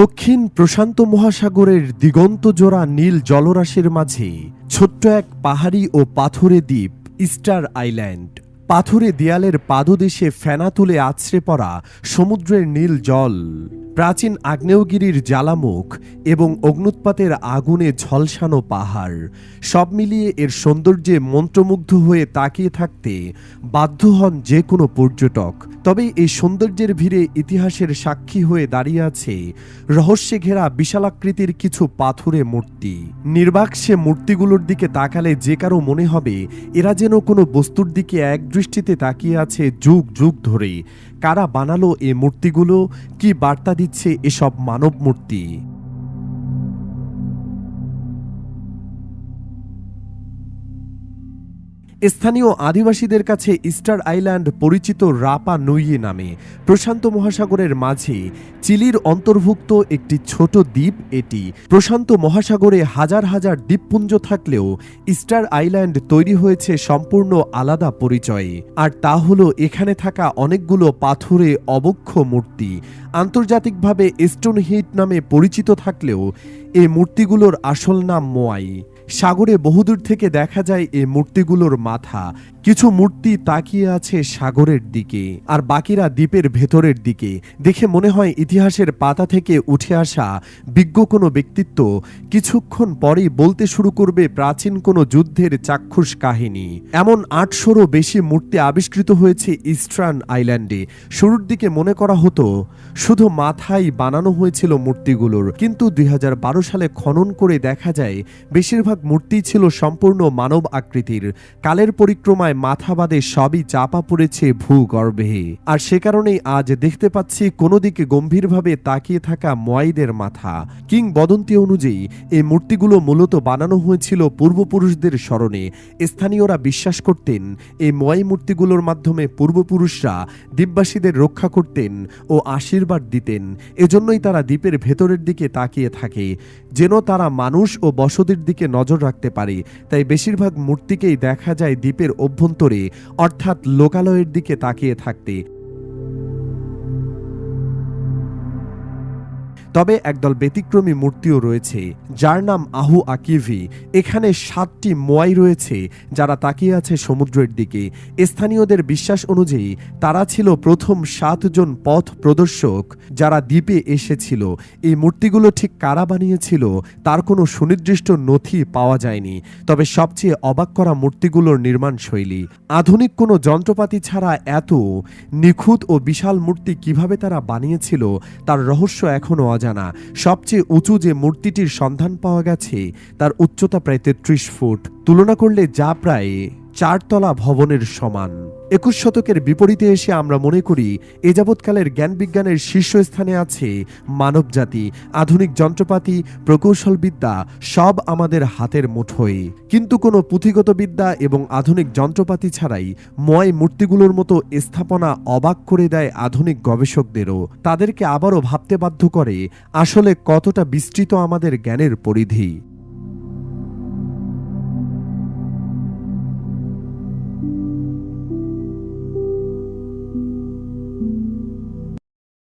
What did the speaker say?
দক্ষিণ প্রশান্ত মহাসাগরের দিগন্ত জোড়া নীল জলরাশির মাঝে ছোট্ট এক পাহাড়ি ও পাথুরে দ্বীপ, ইস্টার আইল্যান্ড। পাথুরে দেয়ালের পাদদেশে ফেনা তুলে আছড়ে পড়া সমুদ্রের নীল জল। প্রাচীন আগ্নেয়গিরির জ্বালামুখ এবং অগ্নুৎপাতের আগুনে ঝলসানো পাহাড়, সব মিলিয়ে এর সৌন্দর্যে মন্ত্রমুগ্ধ হয়ে তাকিয়ে থাকতে বাধ্য হন যে কোনো পর্যটক। তবে এই সৌন্দর্যের ভিড়ে ইতিহাসের সাক্ষী হয়ে দাঁড়িয়ে আছে রহস্যে ঘেরা বিশালাকৃতির কিছু পাথুরে মূর্তি। নির্বাক সে মূর্তিগুলোর দিকে তাকালে যে কারও মনে হবে, এরা যেন কোনো বস্তুর দিকে এক দৃষ্টিতে তাকিয়ে আছে যুগ যুগ ধরে। কারা বানালো এ মূর্তিগুলো? কি বার্তা দিচ্ছে এসব মানব মূর্তি স্থানীয় আদিবাসীদের কাছে ইস্টার আইল্যান্ড পরিচিত রাপা নুইয়ে নামে। প্রশান্ত মহাসাগরের মাঝে চিলির অন্তর্ভুক্ত একটি ছোট দ্বীপ এটি। প্রশান্ত মহাসাগরে হাজার হাজার দ্বীপপুঞ্জ থাকলেও ইস্টার আইল্যান্ড তৈরি হয়েছে সম্পূর্ণ আলাদা পরিচয়ে। আর তা হলো এখানে থাকা অনেকগুলো পাথুরে অবক্ষ মূর্তি। আন্তর্জাতিকভাবে স্টোন হিট নামে পরিচিত থাকলেও এ মূর্তিগুলোর আসল নাম মোয়াই। সাগরে বহুদূর থেকে দেখা যায় এই মূর্তিগুলোর মাথা। কিছু মূর্তি তাকিয়ে আছে সাগরের দিকে, আর বাকিরা দ্বীপের ভেতরের দিকে। দেখে মনে হয় ইতিহাসের পাতা থেকে উঠে আসা বিজ্ঞ কোনো ব্যক্তিত্ব কিছুক্ষণ পরেই বলতে শুরু করবে প্রাচীন কোনো যুদ্ধের চাক্ষুষ কাহিনী। এমন আটশোরও বেশি মূর্তি আবিষ্কৃত হয়েছে ইস্টার্ন আইল্যান্ডে। শুরুর দিকে মনে করা হতো, শুধু মাথায় বানানো হয়েছিল মূর্তিগুলোর, কিন্তু দুই হাজার বারো সালে খনন করে দেখা যায়, বেশিরভাগ মূর্তি ছিল সম্পূর্ণ মানব আকৃতির। কালের পরিক্রমায় মাথা বাদে সবই চাপা পড়েছে ভূগর্ভে। আর সে কারণেই আজ দেখতে পাচ্ছি কোনো দিকে গম্ভীরভাবে তাকিয়ে থাকা ময়াইদের মাথা। কিংবদন্তি অনুযায়ী, এই মূর্তিগুলো মূলত বানানো হয়েছিল পূর্বপুরুষদের স্মরণে। স্থানীয়রা বিশ্বাস করতেন, এই ময়াই মূর্তিগুলোর মাধ্যমে পূর্বপুরুষরা দ্বীপবাসীদের রক্ষা করতেন ও আশীর্বাদ দিতেন। এজন্যই তারা দ্বীপের ভেতরের দিকে তাকিয়ে থাকে, যেন তারা মানুষ ও বসতির দিকে নজর রাখতে পারে। তাই বেশিরভাগ মূর্তিকেই দেখা যায় দ্বীপের অভ্যন্তরে অর্থাৎ লোকালয়ের দিকে তাকিয়ে থাকতে। তবে একদল ব্যতিক্রমী মূর্তিও রয়েছে, যার নাম আহু আকিভি। এখানে সাতটি মোয়াই রয়েছে, যারা তাকিয়ে আছে সমুদ্রের দিকে। স্থানীয়দের বিশ্বাস অনুযায়ী, তারা ছিল প্রথম সাতজন পথ প্রদর্শক যারা দ্বীপে এসেছিল। এই মূর্তিগুলো ঠিক কারা বানিয়েছিল, তার কোনো সুনির্দিষ্ট নথি পাওয়া যায়নি। তবে সবচেয়ে অবাক করা মূর্তিগুলোর নির্মাণ শৈলী। আধুনিক কোনো যন্ত্রপাতি ছাড়া এত নিখুঁত ও বিশাল মূর্তি কীভাবে তারা বানিয়েছিল, তার রহস্য এখনও সবচেয়ে উঁচু যে মূর্তিটির সন্ধান পাওয়া গেছে, তার উচ্চতা প্রায় তেত্রিশ ফুট। তুলনা করলে যা প্রায় চারতলা ভবনের সমান। একুশ শতকের বিপরীতে এসে আমরা মনে করি, এ যাবৎকালের জ্ঞান বিজ্ঞানের শীর্ষস্থানে আছে মানবজাতি, আধুনিক যন্ত্রপাতি প্রকৌশল বিদ্যা সব আমাদের হাতের মুঠোয়। কিন্তু কোনো পুঁথিগত বিদ্যা এবং আধুনিক যন্ত্রপাতি ছাড়াই ময় মূর্তিগুলোর মতো স্থাপনা অবাক করে দেয় আধুনিক গবেষকদেরও। তাদেরকে আবারও ভাবতে বাধ্য করে, আসলে কতটা বিস্তৃত আমাদের জ্ঞানের পরিধি।